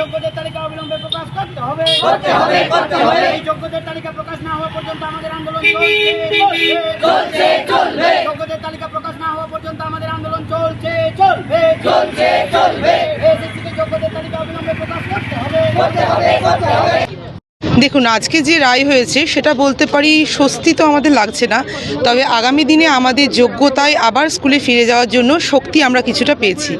যোগ্যদের তালিকা অবিলম্বে প্রকাশ করতে হবে। এই যোগ্যদের তালিকা প্রকাশ না হওয়া পর্যন্ত আমাদের আন্দোলন চলছে চলবে। যোগ্যদের তালিকা প্রকাশ না হওয়া পর্যন্ত আমাদের আন্দোলন চলছে চলবে চলছে। চলবে। এসএসসিকে যোগ্যদের তালিকা অবিলম্বে প্রকাশ করতে হবে। দেখুন, আজকে যে রায় হয়েছে, সেটা বলতে পারি স্বস্তি তো আমাদের লাগছে না। তবে আগামী দিনে আমাদের যোগ্যতায় আবার স্কুলে ফিরে যাওয়ার জন্য শক্তি আমরা কিছুটা পেয়েছি।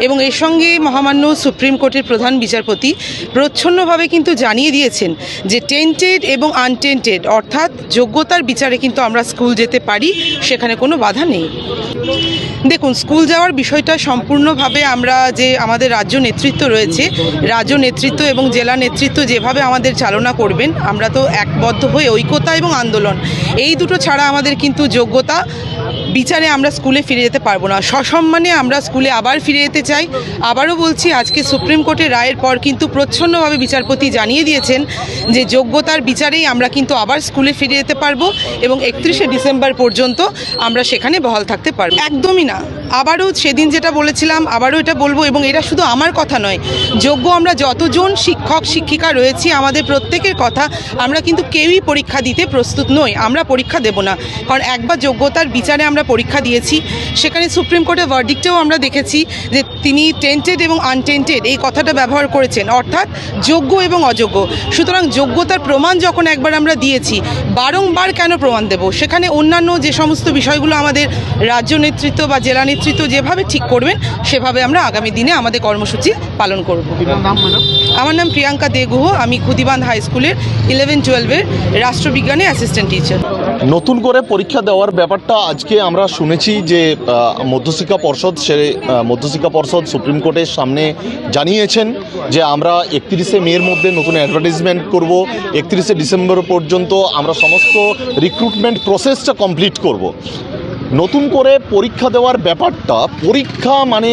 এবং এর সঙ্গে মহামান্য সুপ্রিম কোর্টের প্রধান বিচারপতি প্রচ্ছন্নভাবে কিন্তু জানিয়ে দিয়েছেন যে টেন্টেড এবং আনটেন্টেড অর্থাৎ যোগ্যতার বিচারে কিন্তু আমরা স্কুল যেতে পারি, সেখানে কোনো বাধা নেই। দেখুন, স্কুল যাওয়ার বিষয়টা সম্পূর্ণভাবে আমরা যে আমাদের রাজ্য নেতৃত্ব রয়েছে, রাজ্য নেতৃত্ব এবং জেলা নেতৃত্ব যেভাবে আমাদের চালনা করবেন। আমরা তো একবদ্ধ হয়ে ঐক্যতা এবং আন্দোলন। এই দুটো ছাড়া আমাদের কিন্তু যোগ্যতা বিচারে আমরা স্কুলে ফিরে যেতে পারব না। সসম্মানে আমরা স্কুলে আবার ফিরে যেতে চাই। আবারও বলছি, আজকে সুপ্রিম কোর্টের রায়ের পর কিন্তু প্রচ্ছন্নভাবে বিচারপতি জানিয়ে দিয়েছেন যে যোগ্যতার বিচারেই আমরা কিন্তু আবার স্কুলে ফিরে যেতে পারব এবং একত্রিশে ডিসেম্বর পর্যন্ত আমরা সেখানে বহাল থাকতে পারব। একদমই না। আবারও সেদিন যেটা বলেছিলাম, আবারও এটা বলব এবং এটা শুধু আমার কথা নয়, যোগ্য আমরা যতজন শিক্ষক, শিক্ষিকা রয়েছি, আমাদের প্রত্যেকের কথা আমরা কিন্তু কেউই পরীক্ষা দিতে প্রস্তুত নই। আমরা পরীক্ষা দেব না। কারণ একবার যোগ্যতার বিচারে আমরা পরীক্ষা দিয়েছি। সেখানে সুপ্রিম কোর্টের ভার্ডিক্টেও আমরা দেখেছি যে তিনি টেন্টেড এবং আনটেন্টেড এই কথাটা ব্যবহার করেছেন। অর্থাৎ যোগ্য এবং অযোগ্য। সুতরাং যোগ্যতার প্রমাণ যখন একবার আমরা দিয়েছি বারংবার কেন প্রমাণ দেব? সেখানে অন্যান্য যে সমস্ত বিষয়গুলো আমাদের রাজ্য নেতৃত্ব বা জেলা নেতৃত্ব যেভাবে ঠিক করবেন সেভাবে আমরা আগামী দিনে আমাদের কর্মসূচি পালন করব। আমার নাম প্রিয়াঙ্কা দেগুহ। আমি খুদিবান্ধ হাই স্কুলের ইলেভেন টুয়েলভের রাষ্ট্রবিজ্ঞানে অ্যাসিস্ট্যান্ট টিচার নতুন করে পরীক্ষা দেওয়ার ব্যাপারটা আজকে আমরা শুনেছি যে মধ্যশিক্ষা পর্ষদ সে মধ্যশিক্ষা পর্ষদ সুপ্রিম কোর্টের সামনে জানিয়েছেন যে আমরা একত্রিশে মের মধ্যে নতুন অ্যাডভার্টাইজমেন্ট করব, একত্রিশে ডিসেম্বর পর্যন্ত আমরা সমস্ত রিক্রুটমেন্ট প্রসেসটা কমপ্লিট করব। নতুন করে পরীক্ষা দেওয়ার ব্যাপারটা, পরীক্ষা মানে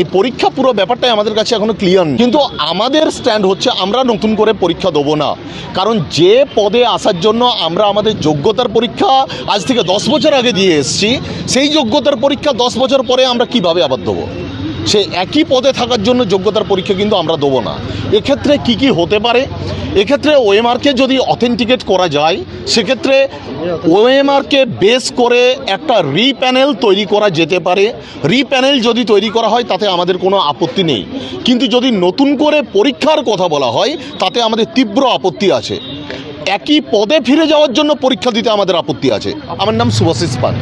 এই পরীক্ষা পুরো ব্যাপারটাই আমাদের কাছে এখনও ক্লিয়ার কিন্তু আমাদের স্ট্যান্ড হচ্ছে, আমরা নতুন করে পরীক্ষা দেবো না। কারণ যে পদে আসার জন্য আমরা আমাদের যোগ্যতার পরীক্ষা আজ থেকে দশ বছর আগে দিয়ে এসেছি, সেই যোগ্যতার পরীক্ষা দশ বছর পরে আমরা কীভাবে আবার দেবো? সে একই পদে থাকার জন্য যোগ্যতার পরীক্ষা কিন্তু আমরা দেবো না। এক্ষেত্রে কি কি হতে পারে? এক্ষেত্রে ওএমআরকে যদি অথেন্টিকেট করা যায়, সেক্ষেত্রে ওএমআরকে বেস করে একটা রিপ্যানেল তৈরি করা যেতে পারে। রিপ্যানেল যদি তৈরি করা হয়, তাতে আমাদের কোনো আপত্তি নেই। কিন্তু যদি নতুন করে পরীক্ষার কথা বলা হয়, তাতে আমাদের তীব্র আপত্তি আছে। একই পদে ফিরে যাওয়ার জন্য পরীক্ষা দিতে আমাদের আপত্তি আছে। আমার নাম শুভাশিস পান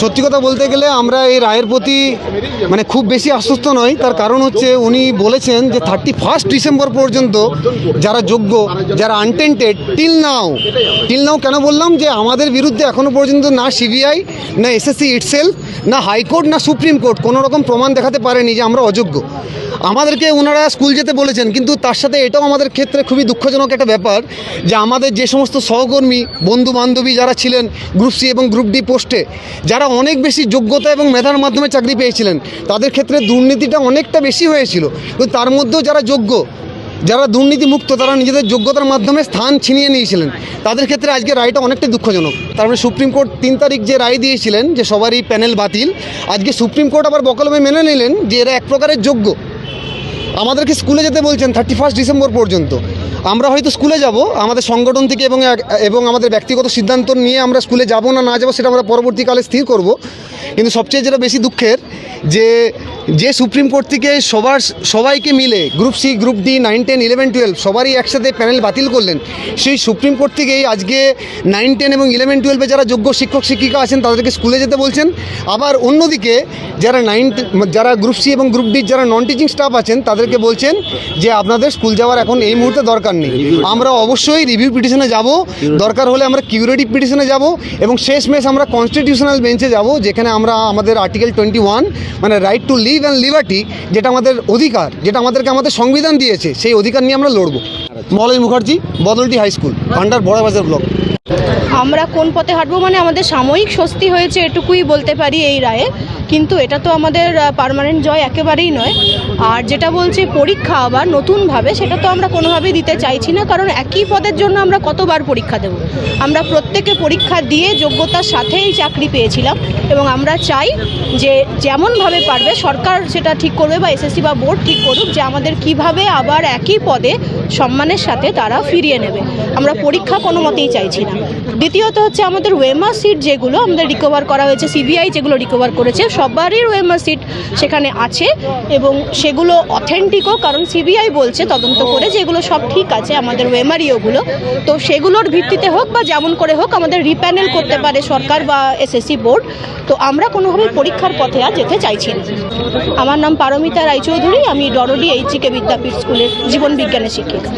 সত্যি কথা বলতে গেলে আমরা এই রায়ের প্রতি মানে খুব বেশি আশ্বস্ত নয় তার কারণ হচ্ছে উনি বলেছেন যে থার্টি ফার্স্ট ডিসেম্বর পর্যন্ত যারা যোগ্য, যারা untainted till now till now কেন বললাম যে আমাদের বিরুদ্ধে এখনও পর্যন্ত না সিবিআই না এসএসসি ইটসেলফ না হাইকোর্ট না সুপ্রিম কোর্ট কোনো রকম প্রমাণ দেখাতে পারেনি যে আমরা অযোগ্য। আমাদেরকে ওনারা স্কুল যেতে বলেছেন, কিন্তু তার সাথে এটাও আমাদের ক্ষেত্রে খুবই দুঃখজনক একটা ব্যাপার যে আমাদের যে সমস্ত সহকর্মী বন্ধু বান্ধবী যারা ছিলেন, গ্রুপ সি এবং গ্রুপ ডি পোস্টে, যারা অনেক বেশি যোগ্যতা এবং মেধার মাধ্যমে চাকরি পেয়েছিলেন, তাদের ক্ষেত্রে দুর্নীতিটা অনেকটা বেশি হয়েছিল। কিন্তু তার মধ্যেও যারা যোগ্য, যারা দুর্নীতিমুক্ত, তারা নিজেদের যোগ্যতার মাধ্যমে স্থান ছিনিয়ে নিয়েছিলেন। তাদের ক্ষেত্রে আজকে রায়টা অনেকটাই দুঃখজনক। তারপরে সুপ্রিম কোর্ট তিন তারিখ যে রায় দিয়েছিলেন যে সবারই প্যানেল বাতিল, আজকে সুপ্রিম কোর্ট আবার বকলমে মেনে নিলেন যে এরা এক প্রকারের যোগ্য। আমাদেরকে স্কুলে যেতে বলছেন থার্টি ফার্স্ট ডিসেম্বর পর্যন্ত। আমরা হয়তো স্কুলে যাব, আমাদের সংগঠন থেকে এবং এবং আমাদের ব্যক্তিগত সিদ্ধান্ত নিয়ে আমরা স্কুলে যাব না না যাব, সেটা আমরা পরবর্তীকালে স্থির করব। কিন্তু সবচেয়ে যেটা বেশি দুঃখের যে যে সুপ্রিম কোর্ট থেকে সবার সবাইকে মিলে group C, group D, nine, ten, eleven, twelve সবারই একসাথে প্যানেল বাতিল করলেন, সেই সুপ্রিম কোর্ট থেকেই আজকে নাইন, টেন এবং ইলেভেন, টুয়েলভে যারা যোগ্য শিক্ষক, শিক্ষিকা আছেন, তাদেরকে স্কুলে যেতে বলছেন। আবার অন্যদিকে যারা নাইন, যারা গ্রুপ সি এবং গ্রুপ ডির যারা নন টিচিং স্টাফ আছেন, তাদেরকে বলছেন যে আপনাদের স্কুল যাওয়ার এখন এই মুহূর্তে দরকার নেই। আমরা অবশ্যই রিভিউ পিটিশনে যাব, দরকার হলে আমরা কিউরেটিভ পিটিশনে যাব এবং শেষ মেশ আমরা কনস্টিটিউশনাল বেঞ্চে যাব, যেখানে আমরা আমাদের আর্টিকেল টোয়েন্টি ওয়ান মানে right to live and liberty যেটা আমাদের অধিকার, যেটা আমাদেরকে আমাদের সংবিধান দিয়েছে, সেই অধিকার নিয়ে আমরা লড়বো। Malay Mukherjee, Badalti high school Bhandar Barabazar block. আমরা কোন পথে হাঁটবো মানে আমাদের সাময়িক স্বস্তি হয়েছে, এটুকুই বলতে পারি এই রায়ে। কিন্তু এটা তো আমাদের পারমানেন্ট জয় একেবারেই নয়। আর যেটা বলছে পরীক্ষা আবার নতুনভাবে, সেটা তো আমরা কোনোভাবেই দিতে চাইছি না, কারণ একই পদের জন্য আমরা কতবার পরীক্ষা দেব? আমরা প্রত্যেকে পরীক্ষা দিয়ে যোগ্যতার সাথেই চাকরি পেয়েছিলাম, এবং আমরা চাই যে যেমনভাবে পারবে, সরকার সেটা ঠিক করবে বা এসএসসি বা বোর্ড ঠিক করুক, যে আমাদের কীভাবে আবার একই পদে সম্মানের সাথে তারা ফিরিয়ে নেবে। আমরা পরীক্ষা কোনো মতেই চাইছি না। দ্বিতীয়ত হচ্ছে আমাদের ওয়েমা সিট যেগুলো আমাদের রিকভার করা হয়েছে সিবিআই যেগুলো রিকভার করেছে, সবারই ওয়েমার সিট সেখানে আছে এবং সেগুলো অথেন্টিকও কারণ সিবিআই বলছে তদন্ত করে যে এগুলো সব ঠিক আছে আমাদের ওয়েমারি ওগুলো তো সেগুলোর ভিত্তিতে হোক বা যেমন করে হোক আমাদের রিপ্যানেল করতে পারে সরকার বা এসএসসি বোর্ড তো আমরা কোনোভাবে পরীক্ষার পথে আর যেতে চাইছি না। আমার নাম পারমিতা রায়চৌধুরী, আমি ডরডি এইচজিকে বিদ্যাপীঠ স্কুলের জীবন বিজ্ঞানের শিক্ষিকা।